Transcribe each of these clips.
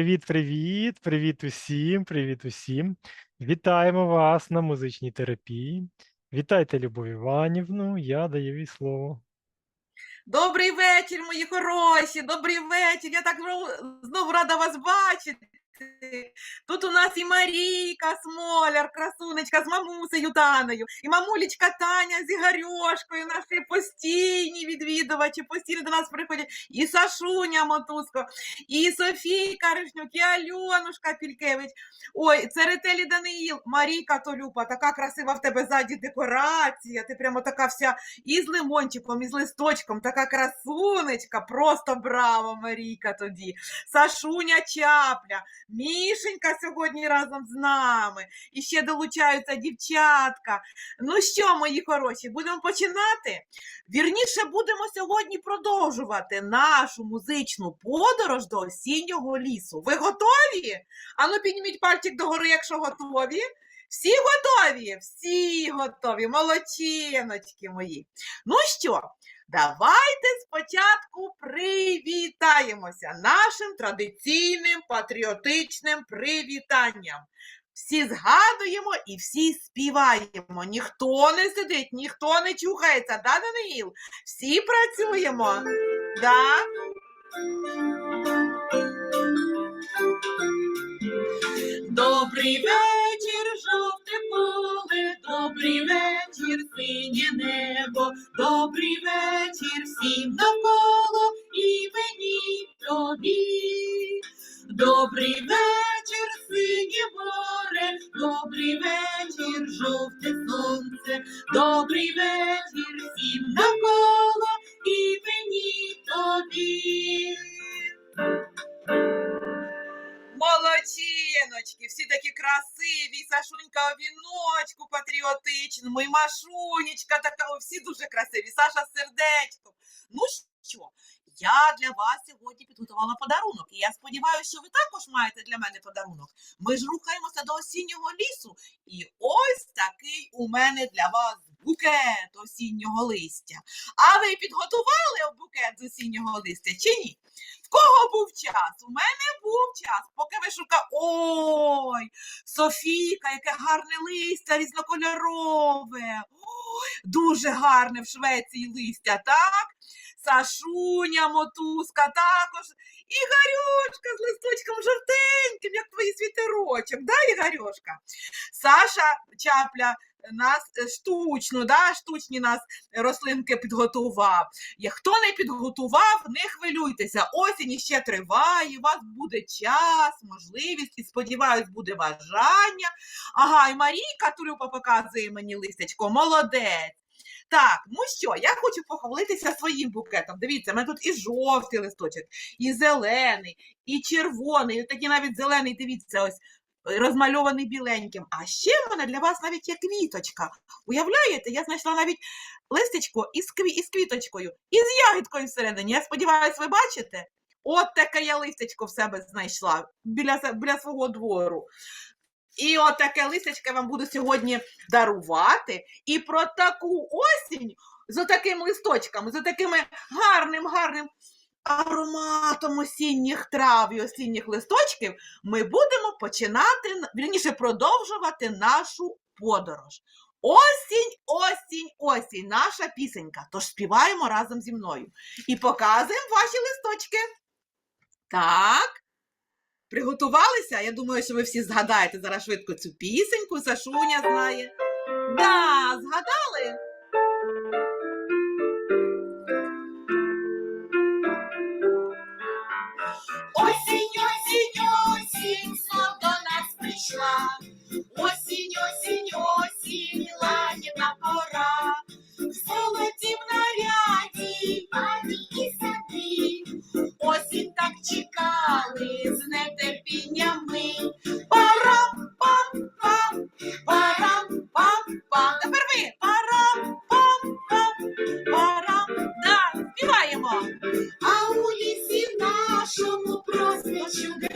Привіт, привіт, усім, привіт усім. Вітаємо вас на музичній терапії. Вітайте, Любов Іванівну, я даю їй слово. Добрий вечір, мої хороші, добрий вечір. Я так знову рада вас бачити. Тут у нас і Марійка Смоляр, красунечка з мамусею Таною, і мамулечка Таня з Ігорьошкою, наші постійні відвідувачі, постійно до нас приходять, і Сашуня Мотузко, і Софійка Ришнюк, і Альонушка Пількевич. Ой, це Ретелі Даниїл, Марійка Толюпа, така красива в тебе ззаді декорація. Ти прямо така вся і з лимончиком, і з листочком, така красунечка, просто браво, Марійка тоді. Сашуня Чапля, Мішенька сьогодні разом з нами. І ще долучаються дівчатка. Ну що, мої хороші, будемо починати? Вірніше, будемо сьогодні продовжувати нашу музичну подорож до осіннього лісу. Ви готові? Ану, підніміть пальчик догори, якщо готові. Всі готові? Всі готові, молодчиночки мої. Ну що, давайте спочатку привітаємося нашим традиційним патріотичним привітанням. Всі згадуємо і всі співаємо. Ніхто не сидить, ніхто не чухається, да, Даниїл? Всі працюємо. Да? Добрий вечір, жовте поле, добрий вечір, синє небо, добрий вечір всім що ви також маєте для мене подарунок. Ми ж рухаємося до осіннього лісу, і ось такий у мене для вас букет осіннього листя. А ви підготували букет з осіннього листя чи ні? В кого був час? У мене був час, поки ви шукали. Ой, Софійка, яке гарне листя різнокольорове. Ой, дуже гарне в Швеції листя, так? Сашуня, мотузка, також. Ігорьошка з листочком жовтеньким, як твої світерочок, да, Ігорьошка? Саша Чапля нас е, штучно, да, штучні нас рослинки підготував. Хто не підготував, не хвилюйтеся. Осінь іще триває, у вас буде час, можливість і сподіваюсь, буде бажання. Ага, і Марійка Тулюпа показує мені листячко, молодець. Так, ну що, я хочу похвалитися своїм букетом. Дивіться, в мене тут і жовтий листочок, і зелений, і червоний, і такий навіть зелений, дивіться, ось е, розмальований біленьким. А ще в мене для вас навіть є квіточка. Уявляєте, я знайшла навіть листечко із, кві... із квіточкою, і з ягідкою всередині. Я сподіваюся, ви бачите? От таке я листечко в себе знайшла біля, біля свого двору. І от таке листечко я вам буду сьогодні дарувати. І про таку осінь з такими листочками, з такими гарним, гарним ароматом осінніх трав і осінніх листочків ми будемо починати, вірніше, продовжувати нашу подорож. Осінь, осінь, осінь, наша пісенька. Тож співаємо разом зі мною. І показуємо ваші листочки. Так. Приготувалися? Я думаю, що ви всі згадаєте зараз швидко цю пісеньку. Сашуня знає. Да, згадали? Осінь, осінь, осінь, знов до нас прийшла.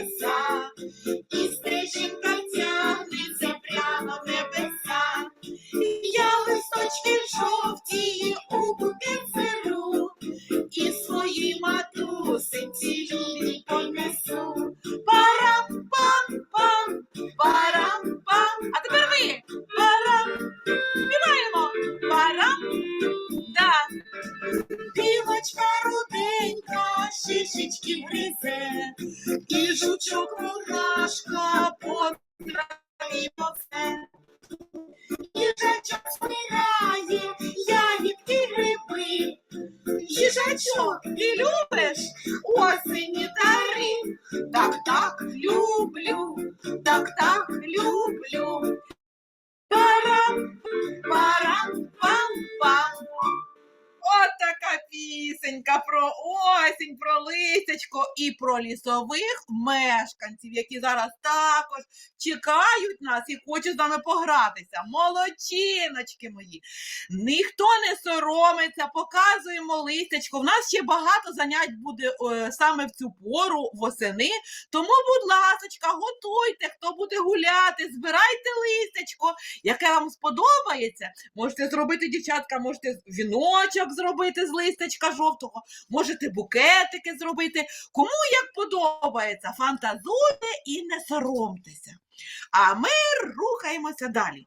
It's так, так, люблю. Парам, парам, пам, пам. От така пісенька про осінь, про листячко і про лісових мешканців, які зараз також чекають нас і хочуть з нами погратися. Молодчиночки мої. Ніхто не соромиться, показуємо листячко. В нас ще багато занять буде е, саме в цю пору восени. Тому, будь ласочка, готуйте, хто буде гуляти, збирайте листячко, яке вам сподобається. Можете зробити, дівчатка, можете віночок зробити з листячка жовтого, можете букетики зробити. Кому як подобається, фантазуйте і не соромтеся. А ми рухаємося далі.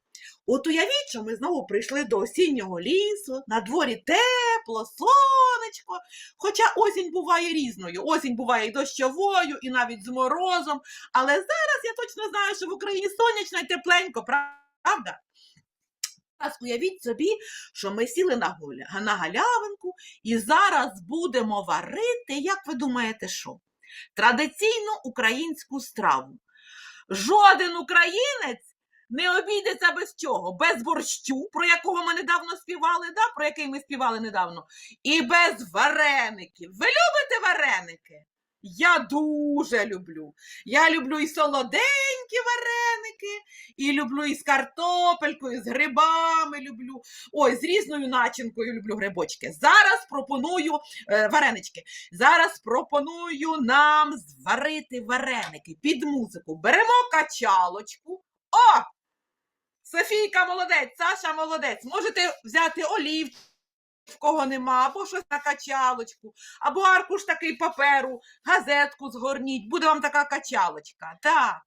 От уявіть, що ми знову прийшли до осіннього лісу, на дворі тепло, сонечко. Хоча осінь буває різною. Осінь буває і дощовою, і навіть з морозом. Але зараз я точно знаю, що в Україні сонячно і тепленько, правда? Зараз уявіть собі, що ми сіли на, голя, на галявинку і зараз будемо варити, як ви думаєте, що? Традиційну українську страву. Жоден українець не обійдеться без чого? Без борщу, про якого ми недавно співали, да? про який ми співали недавно, і без вареників. Ви любите вареники? Я дуже люблю. Я люблю і солоденькі вареники, і люблю і з картопелькою, з грибами люблю. Ой, з різною начинкою люблю грибочки. Зараз пропоную е, варенички. Зараз пропоную нам зварити вареники під музику. Беремо качалочку. О! Софійка молодець, Саша молодець. Можете взяти олів, в кого нема, або щось на качалочку, або аркуш такий паперу, газетку згорніть, буде вам така качалочка. Так.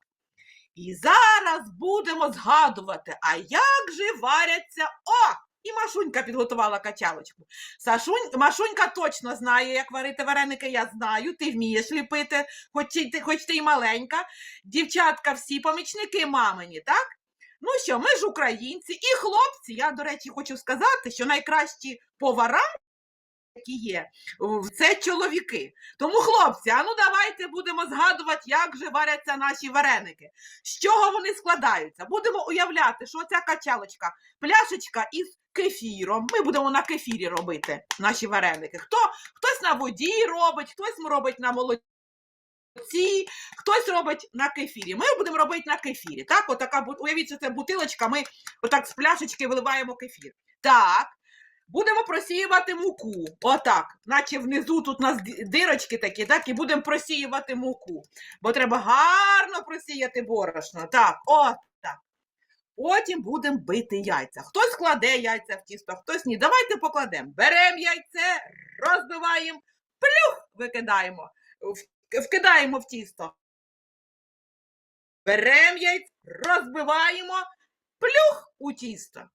І зараз будемо згадувати, а як же варяться. О! І Машунька підготувала качалочку. Сашунь, Машунька точно знає, як варити вареники, я знаю, ти вмієш ліпити, хоч ти, хоч ти й маленька. Дівчатка всі помічники мамині, так? Ну що, ми ж українці і хлопці. Я, до речі, хочу сказати, що найкращі повара, які є, це чоловіки. Тому, хлопці, а ну давайте будемо згадувати, як же варяться наші вареники. З чого вони складаються? Будемо уявляти, що ця качалочка, пляшечка із кефіром. Ми будемо на кефірі робити наші вареники. Хто, хтось на воді робить, хтось робить на молоці. Хтось робить на кефірі. Ми будемо робити на кефірі. Так, отака, уявіть, це бутилочка, ми отак з пляшечки виливаємо кефір. Так. Будемо просіювати муку. Отак. Наче внизу тут у нас дирочки такі, так, і будемо просіювати муку. Бо треба гарно просіяти борошно. Так, от так. Потім будемо бити яйця. Хтось кладе яйця в тісто, хтось ні. Давайте покладемо. Беремо яйце, розбиваємо, плюх, викидаємо, в- вкидаємо в тісто. Беремо яйць, розбиваємо, плюх у тісто.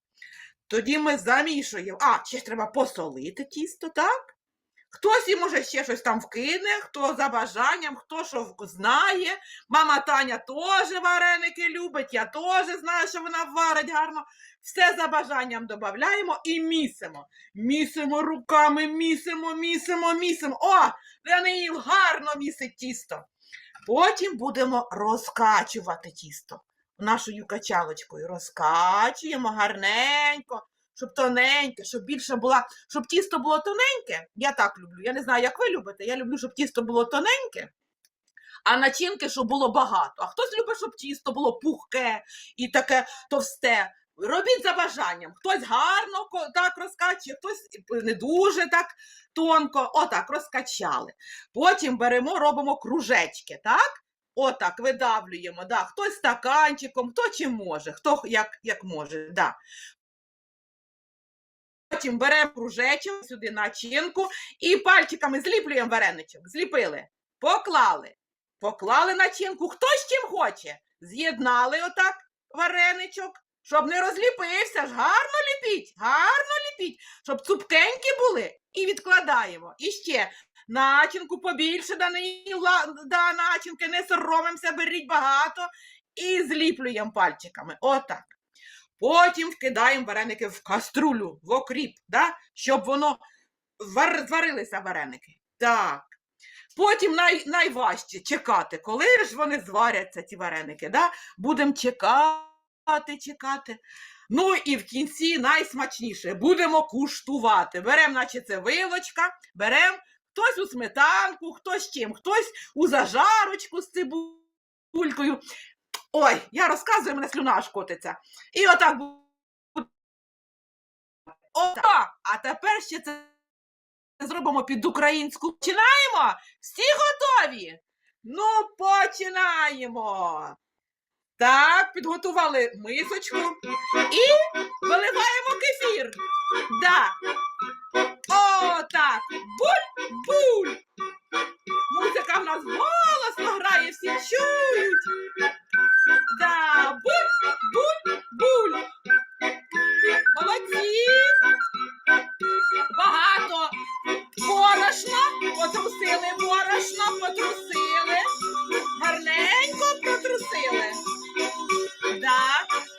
Тоді ми замішуємо. А, ще ж треба посолити тісто, так? Хтось і може ще щось там вкине, хто за бажанням, хто що знає. Мама Таня теж вареники любить, я теж знаю, що вона варить гарно. Все за бажанням додаємо і місимо. Місимо руками, місимо, місимо, місимо. О, Даниїл гарно місить тісто. Потім будемо розкачувати тісто нашою качалочкою. Розкачуємо гарненько, щоб тоненьке, щоб більше була, щоб тісто було тоненьке. Я так люблю. Я не знаю, як ви любите. Я люблю, щоб тісто було тоненьке, а начинки, щоб було багато. А хтось любить, щоб тісто було пухке і таке товсте. Робіть за бажанням. Хтось гарно так розкачує, хтось не дуже так тонко. Отак розкачали. Потім беремо, робимо кружечки, так? Отак видавлюємо. Да. Хтось стаканчиком, хто чим може, хто як, як може. Да. Потім беремо кружечок сюди начинку і пальчиками зліплюємо вареничок. Зліпили, поклали, поклали начинку. Хто з чим хоче. З'єднали отак вареничок, щоб не розліпився ж. Гарно ліпіть, гарно ліпіть, щоб цупкенькі були. І відкладаємо. І ще начинку побільше Даниїла, да, начинки, не соромимося, беріть багато. І зліплюємо пальчиками. Отак. Потім вкидаємо вареники в каструлю, в окріп, да? щоб воно вар... зварилися вареники. Так. Потім най, найважче чекати, коли ж вони зваряться, ці вареники. Да? Будемо чекати, чекати. Ну і в кінці найсмачніше будемо куштувати. Беремо, наче це вилочка, беремо хтось у сметанку, хтось чим, хтось у зажарочку з цибулькою. Ой, я розказую, мене слюна аж котиться. І отак. Отак. А тепер ще це зробимо під українську. Починаємо? Всі готові? Ну, починаємо. Так, підготували мисочку і виливаємо кефір. Да. О, так. Музика в нас голосно грає, всі чують. Да, буль, буль, буль. Молодці. Багато. Борошно, потрусили борошно, потрусили. Гарненько потрусили. Так.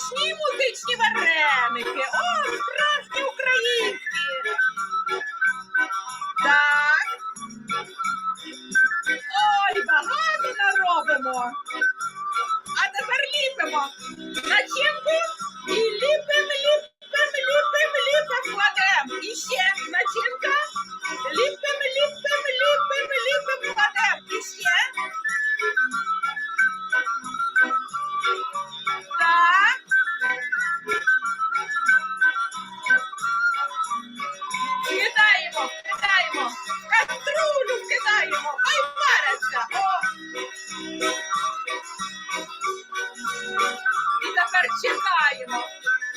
Смачні музичні вареники. О,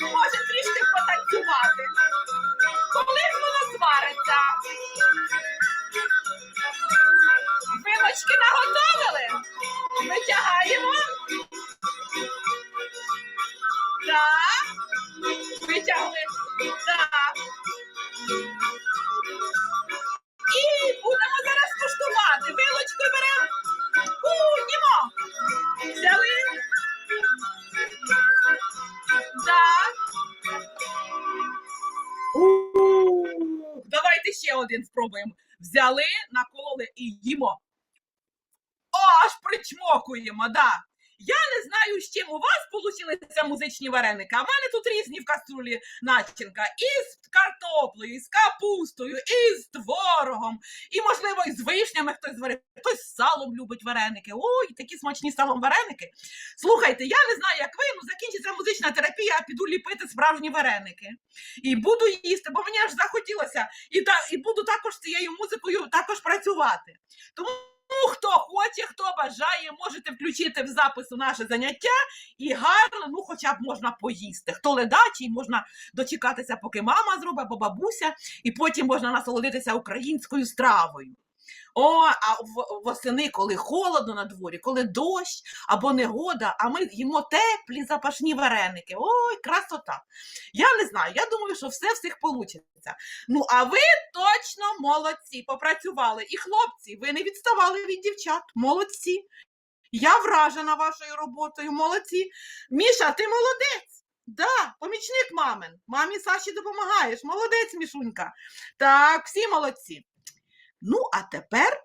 Може трішки потанцювати. Коли ж воно звариться? Вилочки наготовили? Витягаємо. Взяли, накололи і їмо. О, аж причмокуємо, да. Я не знаю, з чим у вас получилися музичні вареники, а в мене тут різні в каструлі начинка. І з картоплею, і з капустою, і з творогом, і, можливо, і з вишнями хтось зварив, хтось з салом любить вареники. Ой, такі смачні салом вареники. Слухайте, я не знаю, як ви, ну закінчиться музична терапія, я піду ліпити справжні вареники. І буду їсти, бо мені аж захотілося, і, та, і буду також цією музикою також працювати. Тому хто хоче, хто бажає, можете включити в запису наше заняття і гарно, ну хоча б можна поїсти. Хто ледачий, можна дочекатися, поки мама зробить або бабуся, і потім можна насолодитися українською стравою. О, а восени, коли холодно на дворі, коли дощ або негода, а ми їмо теплі запашні вареники. Ой, красота. Я не знаю, я думаю, що все всіх вийде. Ну, а ви точно молодці, попрацювали. І хлопці, ви не відставали від дівчат. Молодці. Я вражена вашою роботою, молодці. Міша, ти молодець. Да, помічник мамин. Мамі Саші допомагаєш. Молодець, Мішунька. Так, всі молодці. Ну, а тепер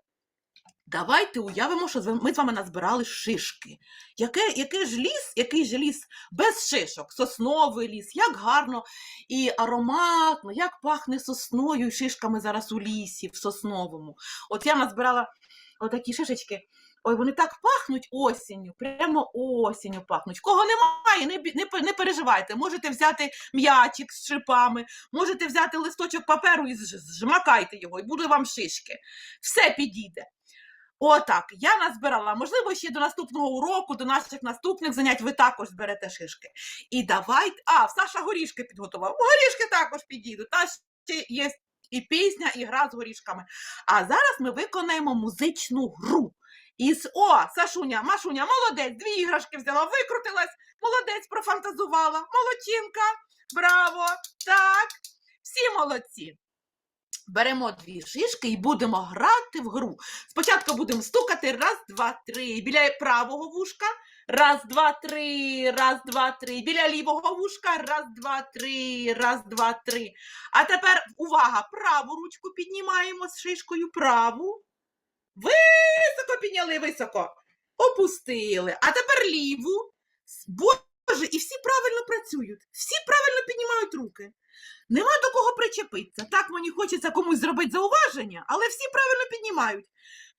Давайте уявимо, що ми з вами назбирали шишки. Яке, який ж ліс, який ж ліс без шишок? Сосновий ліс, як гарно і ароматно, як пахне сосною і шишками зараз у лісі, в сосновому. От я назбирала отакі шишечки. Ой, вони так пахнуть осінню, прямо осінню пахнуть. Кого немає, не, не, не переживайте. Можете взяти м'ячик з шипами, можете взяти листочок паперу і зж- зжмакайте його, і буде вам шишки. Все підійде. Отак, я назбирала. Можливо, ще до наступного уроку, до наших наступних занять ви також зберете шишки. І давайте. А, Саша горішки підготував. Горішки також підійдуть. Та ще є і пісня, і гра з горішками. А зараз ми виконаємо музичну гру. Із о, Сашуня, Машуня, молодець, дві іграшки взяла, викрутилась, молодець, профантазувала, молодчинка, браво, так, всі молодці. Беремо дві шишки і будемо грати в гру. Спочатку будемо стукати раз, два, три. Біля правого вушка. Раз, два, три, раз, два, три. Біля лівого вушка. Раз, два, три, раз, два, три. А тепер увага! Праву ручку піднімаємо з шишкою праву. Високо підняли, високо. Опустили. А тепер ліву. Боже, і всі правильно працюють. Всі правильно піднімають руки. Нема до кого причепитися. Так мені хочеться комусь зробити зауваження, але всі правильно піднімають.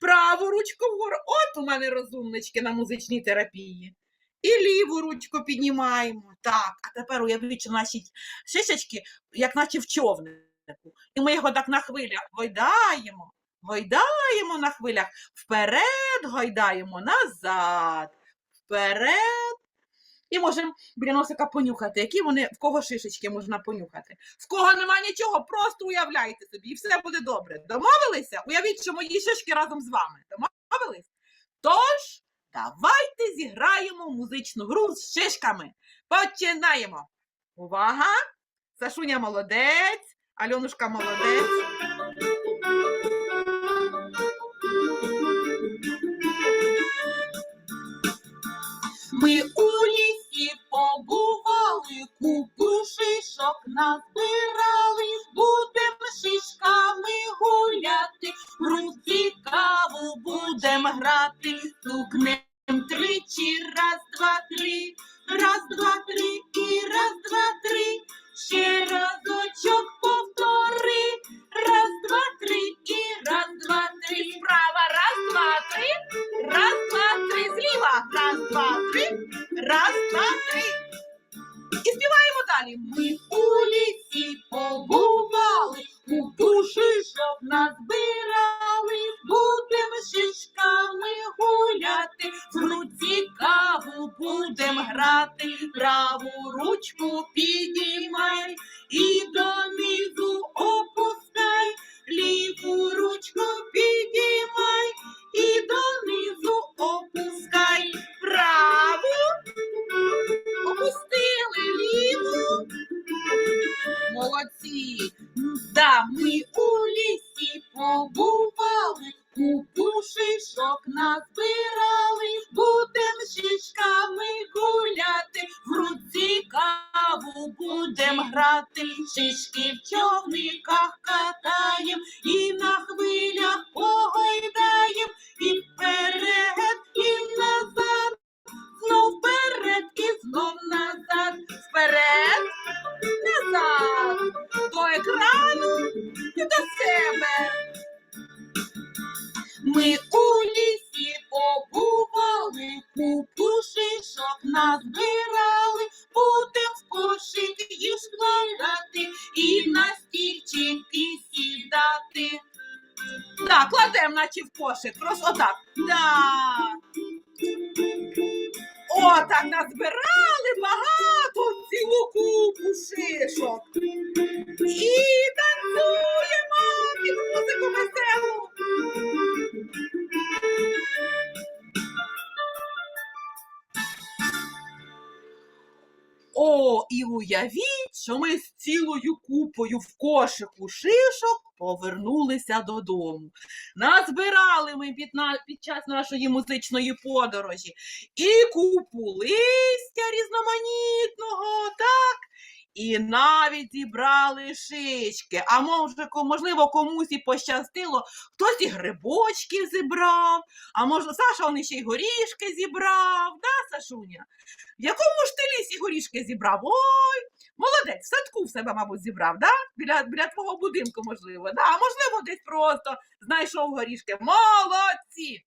Праву ручку вгору. От у мене розумнички на музичній терапії. І ліву ручку піднімаємо. Так, а тепер уявіть, наші шишечки, як наче в човнику. І ми його так на хвилях гойдаємо, гойдаємо на хвилях, вперед гойдаємо, назад, вперед. І можемо біля носика понюхати, які вони, в кого шишечки можна понюхати. В кого нема нічого, просто уявляйте собі, і все буде добре. Домовилися? Уявіть, що мої шишки разом з вами. Домовились? Тож, давайте зіграємо музичну гру з шишками. Починаємо. Увага! Сашуня молодець, Альонушка молодець. Ми у лісі побували, купу шишок назбирали, будем шишками гуляти, в руці каву будем грати, стукнем тричі, раз, два, три, раз, два, три, і раз, два, три, ще разочок раз, два, три, раз, два, три. І співаємо далі. Ми у лісі побували, грати, шишки уявіть, що ми з цілою купою в кошику шишок повернулися додому. Назбирали ми під, на, під час нашої музичної подорожі і купу листя різноманітного, так, і навіть зібрали шишки. А може, можливо, комусь і пощастило, хтось і грибочки зібрав, а може, Саша он ще й горішки зібрав, да, Сашуня? В якому ж ти лісі горішки зібрав? Ой, молодець, в садку в себе, мабуть, зібрав, да? Біля, біля твого будинку, можливо, да? а можливо, десь просто знайшов горішки. Молодці!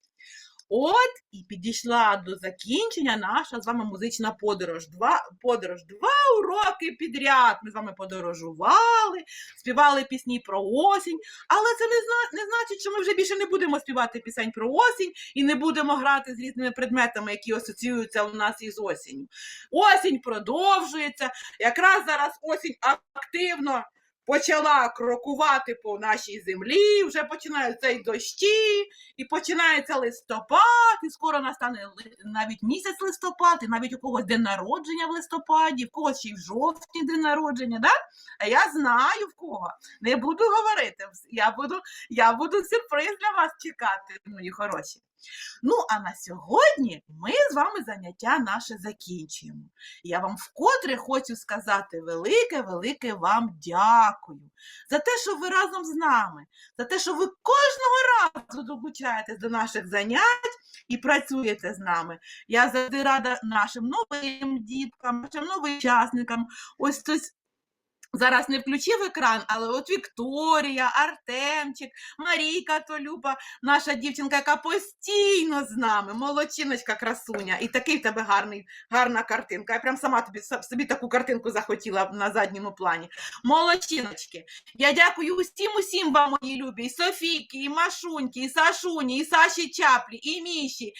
От і підійшла до закінчення наша з вами музична подорож. Два, подорож. Два уроки підряд. Ми з вами подорожували, співали пісні про осінь, але це не, зна, не значить, що ми вже більше не будемо співати пісень про осінь і не будемо грати з різними предметами, які асоціюються у нас із осінню. Осінь продовжується. Якраз зараз осінь активно почала крокувати по нашій землі, вже починаються і дощі, і починається листопад, і скоро настане навіть місяць листопад, і навіть у когось день народження в листопаді, в когось ще й в жовтні день народження, да? А я знаю в кого. Не буду говорити. Я буду, я буду сюрприз для вас чекати, мої хороші. Ну, а на сьогодні ми з вами заняття наше закінчуємо. Я вам вкотре хочу сказати велике-велике вам дякую за те, що ви разом з нами, за те, що ви кожного разу долучаєтесь до наших занять і працюєте з нами. Я завжди рада нашим новим діткам, нашим новим учасникам. Ось хтось зараз не включив екран, але от Вікторія, Артемчик, Марійка Толюба, наша дівчинка, яка постійно з нами, молодчиночка красуня, і такий в тебе гарний, гарна картинка. Я прям сама тобі собі таку картинку захотіла на задньому плані. Молодчиночки. Я дякую усім усім вам, мої любі, і Софійки, і Машуньки, і Сашуні, і Саші Чаплі, і Міші,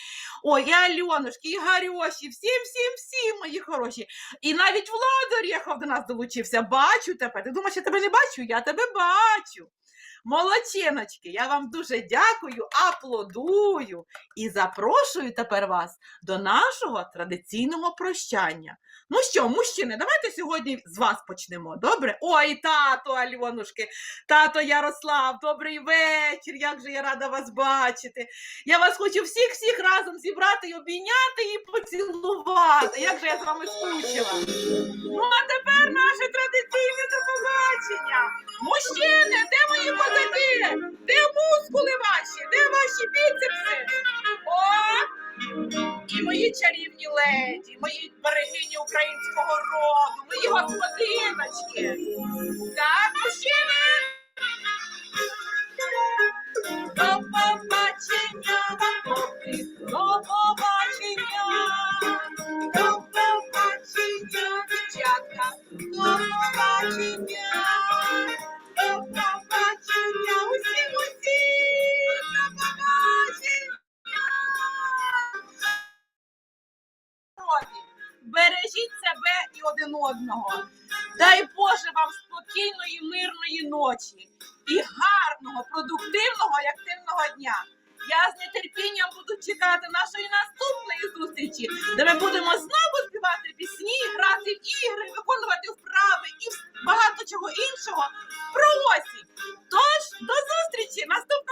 ой, і Альонушки, і Гарьоші, всім, всім, всім, мої хороші. І навіть Влад Орєхов до нас долучився. Бачу тебе. Ти думаєш, я тебе не бачу? Я тебе бачу. Молодчиночки, я вам дуже дякую, аплодую і запрошую тепер вас до нашого традиційного прощання. Ну що, мужчини, давайте сьогодні з вас почнемо. Добре? Ой, тато Альонушки, тато Ярослав, добрий вечір. Як же я рада вас бачити. Я вас хочу всіх-всіх разом зібрати і обійняти і поцілувати. Як же я з вами скучила. Ну, а тепер наше традиційне до побачення. Мужчини, де мої козаки? Де мускули ваші? Де ваші біцепси? О! І мої чарівні леді, мої берегині українського роду, мої господиночки. Так, мужчини. До побачення ночі і гарного, продуктивного і активного дня. Я з нетерпінням буду чекати нашої наступної зустрічі, де ми будемо знову співати пісні, грати в ігри, виконувати вправи і багато чого іншого про осінь. Тож до зустрічі наступного